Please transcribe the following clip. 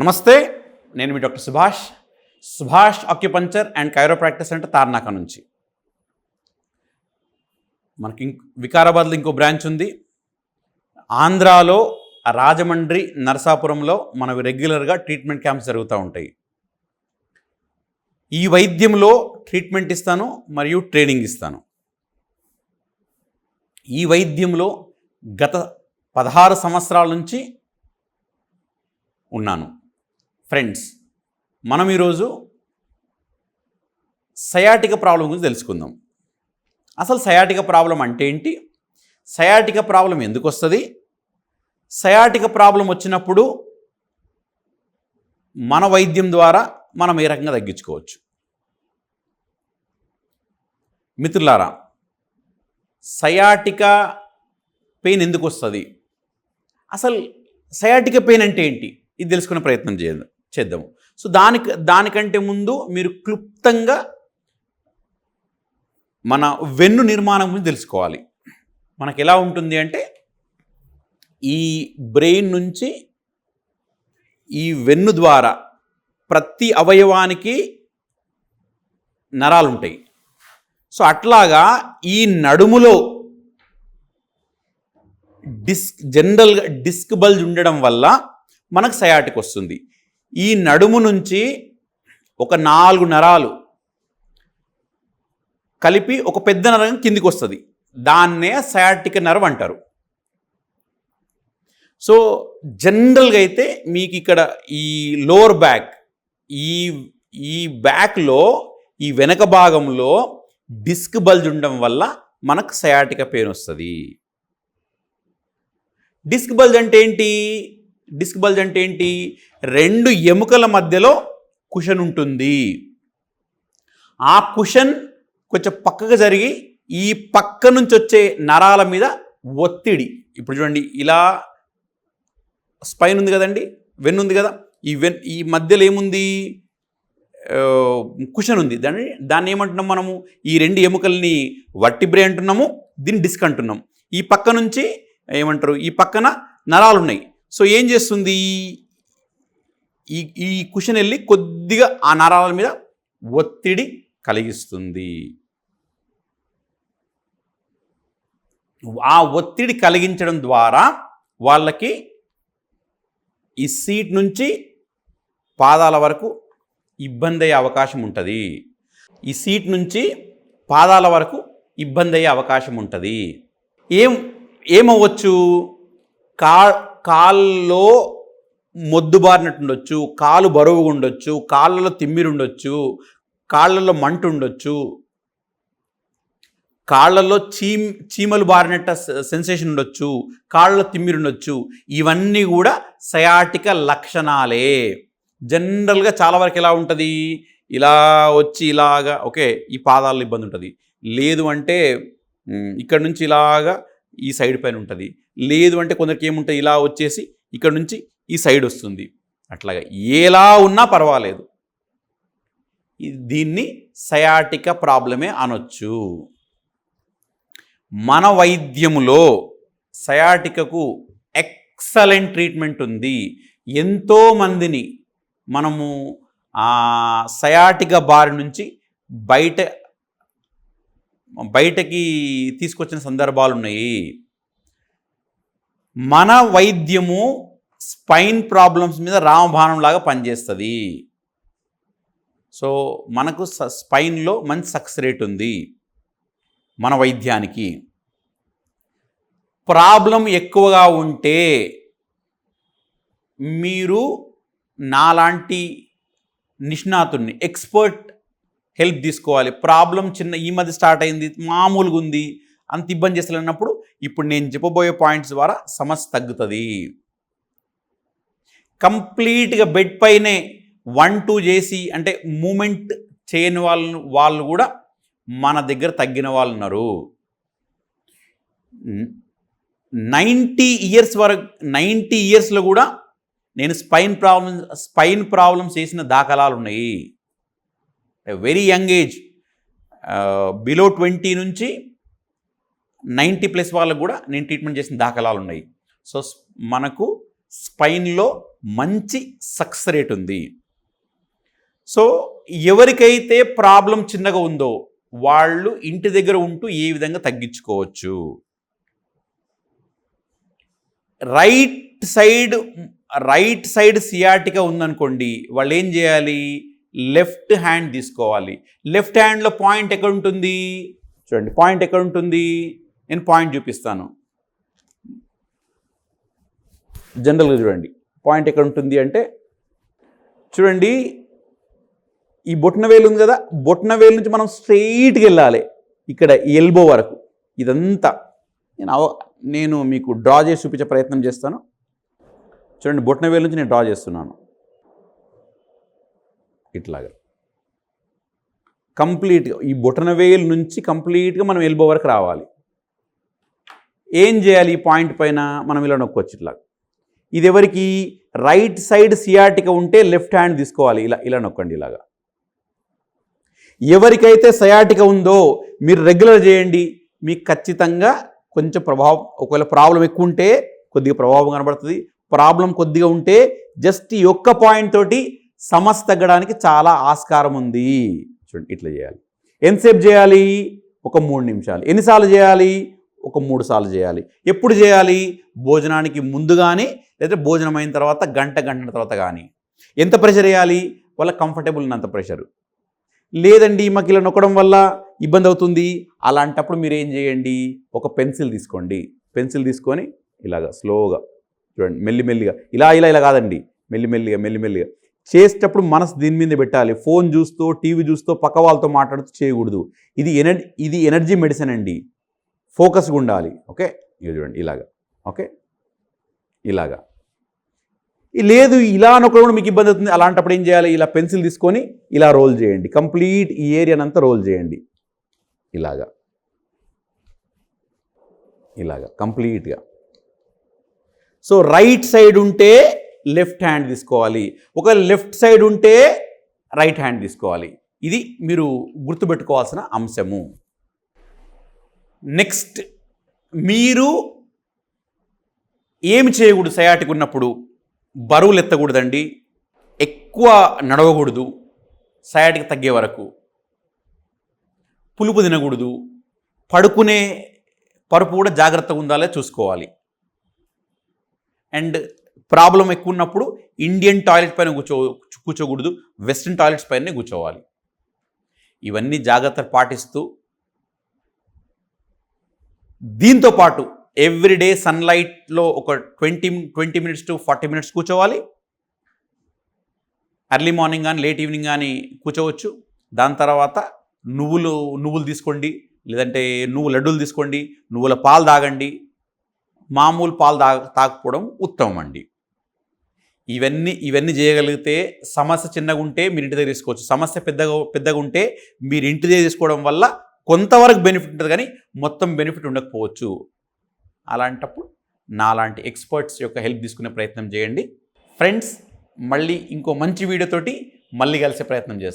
నమస్తే నేను మీ doctor Subhash. Subhash acupuncture and chiropractic అంటే తార్నాక నుంచి. మనకి ఇంక్ వికారాబాద్లో ఇంకో బ్రాంచ్ ఉంది. ఆంధ్రాలో రాజమండ్రి నరసాపురంలో మనవి రెగ్యులర్గా ట్రీట్మెంట్ క్యాంప్స్ జరుగుతూ ఉంటాయి. ఈ వైద్యంలో ట్రీట్మెంట్ ఇస్తాను మరియు ట్రైనింగ్ ఇస్తాను. ఈ వైద్యంలో గత పదహారు సంవత్సరాల నుంచి ఉన్నాను. ఫ్రెండ్స్ మనం ఈరోజు సయాటిక ప్రాబ్లం గురించి తెలుసుకుందాం. అసలు సయాటిక ప్రాబ్లం అంటే ఏంటి? సయాటిక ప్రాబ్లం ఎందుకు వస్తుంది? సయాటిక ప్రాబ్లం వచ్చినప్పుడు మన వైద్యం ద్వారా మనం ఏ రకంగా తగ్గించుకోవచ్చు? మిత్రులారా సయాటిక పెయిన్ ఎందుకు వస్తుంది? అసలు సయాటిక పెయిన్ అంటే ఏంటి? ఇది తెలుసుకునే ప్రయత్నం చేయండి. చేద్దాము. సో దానికి దానికంటే ముందు మీరు క్లుప్తంగా మన వెన్ను నిర్మాణం గురించి తెలుసుకోవాలి. మనకు ఎలా ఉంటుంది అంటే ఈ బ్రెయిన్ నుంచి ఈ వెన్ను ద్వారా ప్రతి అవయవానికి నరాలు ఉంటాయి. సో అట్లాగా ఈ నడుములో డిస్క్ జనరల్గా డిస్క్ బల్జ్ ఉండడం వల్ల మనకు సయాటిక్ వస్తుంది. ఈ నడుము నుంచి ఒక నాలుగు నరాలు కలిపి ఒక పెద్ద నరం కిందికి వస్తుంది దాన్నే సయాటిక్ నర్వ్ అంటారు. సో జనరల్గా అయితే మీకు ఇక్కడ ఈ లోవర్ బ్యాక్ ఈ ఈ బ్యాక్లో ఈ వెనక భాగంలో డిస్క్ బల్జ్ ఉండడం వల్ల మనకు సయాటిక పెయిన్ వస్తుంది డిస్క్ బల్జ్ అంటే ఏంటి? డిస్క్ బల్జ్ అంటే ఏంటి? రెండు ఎముకల మధ్యలో కుషన్ ఉంటుంది. ఆ కుషన్ కొంచెం పక్కగా జరిగి ఈ పక్క నుంచి వచ్చే నరాల మీద ఒత్తిడి. ఇప్పుడు చూడండి ఇలా స్పైన్ ఉంది కదండి వెన్ను ఉంది కదా ఈ వెన్ ఈ మధ్యలో ఏముంది? కుషన్ ఉంది. దాన్ని దాన్ని ఏమంటున్నాం మనము? ఈ రెండు ఎముకల్ని వట్టిబ్రే అంటున్నాము దీన్ని డిస్క్ అంటున్నాం. ఈ పక్క నుంచి ఏమంటారు? ఈ పక్కన నరాలు ఉన్నాయి. సో ఏం చేస్తుంది? ఈ ఈ కుషన్ వెళ్ళి కొద్దిగా ఆ నరాల మీద ఒత్తిడి కలిగిస్తుంది. ఆ ఒత్తిడి కలిగించడం ద్వారా వాళ్ళకి ఈ సీట్ నుంచి పాదాల వరకు ఇబ్బంది అయ్యే అవకాశం ఉంటుంది. ఈ సీట్ నుంచి పాదాల వరకు ఇబ్బంది అయ్యే అవకాశం ఉంటుంది. ఏం ఏమవ్వచ్చు? కా కాల్లో మొద్దుబారినట్టు ఉండొచ్చు కాలు బరువుగా ఉండొచ్చు కాళ్ళలో తిమ్మిరుండొచ్చు కాళ్ళలో మంట ఉండొచ్చు కాళ్ళలో చీమ్ చీమలు బారినట్ట సెన్సేషన్ ఉండొచ్చు కాళ్ళలో తిమ్మిరి ఉండొచ్చు ఇవన్నీ కూడా సయాటిక లక్షణాలే. జనరల్గా చాలా వరకు ఎలా ఉంటుంది? ఇలా వచ్చి ఇలాగా ఓకే ఈ పాదాల్లో ఇబ్బంది ఉంటుంది లేదు అంటే ఇక్కడ నుంచి ఇలాగా ఈ సైడ్ పైన ఉంటుంది లేదు అంటే కొందరికి ఏముంటాయి? ఇలా వచ్చేసి ఇక్కడ నుంచి ఈ సైడ్ వస్తుంది. అట్లాగా ఎలా ఉన్నా పర్వాలేదు. దీన్ని సయాటిక ప్రాబ్లమే అనొచ్చు. మన వైద్యములో సయాటికకు ఎక్సలెంట్ ట్రీట్మెంట్ ఉంది. ఎంతోమందిని మనము సయాటిక బారి నుంచి బయట బయటకి తీసుకొచ్చిన సందర్భాలు ఉన్నాయి మన వైద్యము స్పైన్ ప్రాబ్లమ్స్ మీద రామబాణం లాగా పనిచేస్తుంది. సో మనకు స- స్పైన్లో మంచి సక్సెస్ రేట్ ఉంది మన వైద్యానికి. ప్రాబ్లం ఎక్కువగా ఉంటే మీరు నాలాంటి నిష్ణాతుడిని ఎక్స్పర్ట్ హెల్ప్ తీసుకోవాలి. ప్రాబ్లం చిన్న ఈ మధ్య స్టార్ట్ అయింది మామూలుగా ఉంది అంత ఇబ్బంది చేస్తలేనప్పుడు ఇప్పుడు నేను చెప్పబోయే పాయింట్స్ ద్వారా సమస్య తగ్గుతుంది. కంప్లీట్గా బెడ్ పైనే వన్ టూ చేసి అంటే మూమెంట్ చేయని వాళ్ళు వాళ్ళు కూడా మన దగ్గర తగ్గిన వాళ్ళు ఉన్నారు. నైంటీ ఇయర్స్ వరకు నైంటీ ఇయర్స్లో కూడా నేను స్పైన్ ప్రాబ్లమ్ స్పైన్ ప్రాబ్లమ్స్ చేసిన దాఖలాలు ఉన్నాయి. Very young age. Below twenty నుంచి నైంటీ ప్లస్ వాళ్ళకు కూడా నేను ట్రీట్మెంట్ చేసిన దాఖలాలు ఉన్నాయి. సో మనకు స్పైన్లో మంచి సక్సెస్ రేట్ ఉంది. సో ఎవరికైతే ప్రాబ్లం చిన్నగా ఉందో వాళ్ళు ఇంటి దగ్గర ఉంటూ ఏ విధంగా తగ్గించుకోవచ్చు? రైట్ సైడ్ రైట్ సైడ్ సియాటిగా ఉందనుకోండి వాళ్ళు ఏం చేయాలి? లెఫ్ట్ హ్యాండ్ తీసుకోవాలి. లెఫ్ట్ హ్యాండ్లో పాయింట్ ఎక్కడ ఉంటుంది? చూడండి పాయింట్ ఎక్కడ ఉంటుంది? నేను పాయింట్ చూపిస్తాను. జనరల్గా చూడండి. పాయింట్ ఎక్కడ ఉంటుంది అంటే చూడండి ఈ బొట్నవేలు ఉంది కదా బొట్నవేలు నుంచి మనం స్ట్రెయిట్కి వెళ్ళాలి. ఇక్కడ ఎల్బో వరకు. ఇదంతా. నేను అవ నేను మీకు డ్రా చేసి చూపించే ప్రయత్నం చేస్తాను. చూడండి బొట్నవేలు నుంచి నేను డ్రా చేస్తున్నాను. ఇట్లాగా. కంప్లీట్గా ఈ బొటనవేలు నుంచి కంప్లీట్గా మనం ఎల్బో వరకు రావాలి. ఏం చేయాలి ఈ పాయింట్ పైన మనం ఇలా నొక్కొచ్చు ఇట్లా. ఇది ఎవరికి రైట్ సైడ్ సియాటిక ఉంటే లెఫ్ట్ హ్యాండ్ తీసుకోవాలి. ఇలా ఇలా నొక్కండి ఇలాగా. ఎవరికైతే సయాటిక ఉందో మీరు రెగ్యులర్ చేయండి. మీకు ఖచ్చితంగా కొంచెం ప్రభావం ఒకవేళ ప్రాబ్లం ఎక్కువ ఉంటే కొద్దిగా ప్రభావం కనబడుతుంది. ప్రాబ్లం కొద్దిగా ఉంటే జస్ట్ ఈ ఒక్క పాయింట్ తోటి సమస్య తగ్గడానికి చాలా ఆస్కారం ఉంది. చూడండి ఇట్లా చేయాలి. ఎంతసేపు చేయాలి? ఒక మూడు నిమిషాలు. ఎన్నిసార్లు చేయాలి? ఒక మూడు సార్లు చేయాలి. ఎప్పుడు చేయాలి? భోజనానికి ముందు కానీ లేదా భోజనం అయిన తర్వాత గంట గంట తర్వాత కానీ ఎంత ప్రెషర్ వేయాలి? వాళ్ళ కంఫర్టబుల్ ఉన్నంత ప్రెషర్. లేదండి మాకు ఇలా నొక్కడం వల్ల ఇబ్బంది అవుతుంది. అలాంటప్పుడు మీరు ఏం చేయండి? ఒక పెన్సిల్ తీసుకోండి. పెన్సిల్ తీసుకొని ఇలాగా స్లోగా చూడండి మెల్లిమెల్లిగా. ఇలా ఇలా ఇలా కాదండి. మెల్లిమెల్లిగా మెల్లిమెల్లిగా. చేసేటప్పుడు మనసు దీని మీద పెట్టాలి. ఫోన్ చూస్తూ టీవీ చూస్తూ పక్క వాళ్ళతో మాట్లాడుతూ చేయకూడదు. ఇది ఎనర్జీ ఇది ఎనర్జీ మెడిసిన్ అండి. ఫోకస్గా ఉండాలి. ఓకే? ఇది చూడండి ఇలాగా. ఓకే? ఇలాగా. లేదు ఇలా నొక్కడం కూడా మీకు ఇబ్బంది అవుతుంది. అలాంటప్పుడు ఏం చేయాలి? ఇలా పెన్సిల్ తీసుకొని ఇలా రోల్ చేయండి. కంప్లీట్ ఈ ఏరియానంతా రోల్ చేయండి. ఇలాగా. ఇలాగా. కంప్లీట్గా. సో రైట్ సైడ్ ఉంటే లెఫ్ట్ హ్యాండ్ తీసుకోవాలి. ఒక లెఫ్ట్ సైడ్ ఉంటే రైట్ హ్యాండ్ తీసుకోవాలి. ఇది మీరు గుర్తుపెట్టుకోవాల్సిన అంశము. నెక్స్ట్ మీరు ఏమి చేయకూడదు సయాటికి ఉన్నప్పుడు? బరువులు ఎత్తకూడదండి. ఎక్కువ నడవకూడదు. సయాటికి తగ్గే వరకు. పులుపు తినకూడదు. పడుకునే పరుపు కూడా జాగ్రత్తగా ఉండాలో చూసుకోవాలి. అండ్ ప్రాబ్లం ఎక్కువ ఉన్నప్పుడు ఇండియన్ టాయిలెట్ పైన కూర్చో కూర్చోకూడదు. వెస్ట్రన్ టాయిలెట్స్ పైన కూర్చోవాలి. ఇవన్నీ జాగ్రత్తలు పాటిస్తూ దీంతో పాటు ఎవ్రీడే సన్లైట్లో ఒక twenty twenty minutes to forty minutes కూర్చోవాలి. అర్లీ మార్నింగ్ కానీ లేట్ ఈవినింగ్ కానీ కూర్చోవచ్చు. దాని తర్వాత నువ్వులు నువ్వులు తీసుకోండి. లేదంటే నువ్వు లడ్డూలు తీసుకోండి నువ్వుల పాలు తాగండి. మామూలు పాలు తాగ తాగకపోవడం ఉత్తమం అండి. ఇవన్నీ ఇవన్నీ చేయగలిగితే సమస్య చిన్నగా ఉంటే మీరు ఇంటి దగ్గర తీసుకోవచ్చు. సమస్య పెద్దగా పెద్దగా ఉంటే మీరు ఇంటి దగ్గర తీసుకోవడం వల్ల కొంతవరకు బెనిఫిట్ ఉంటుంది కానీ మొత్తం బెనిఫిట్ ఉండకపోవచ్చు. అలాంటప్పుడు నాలాంటి ఎక్స్పర్ట్స్ యొక్క హెల్ప్ తీసుకునే ప్రయత్నం చేయండి. ఫ్రెండ్స్ మళ్ళీ ఇంకో మంచి వీడియోతోటి మళ్ళీ కలిసే ప్రయత్నం చేస్తాను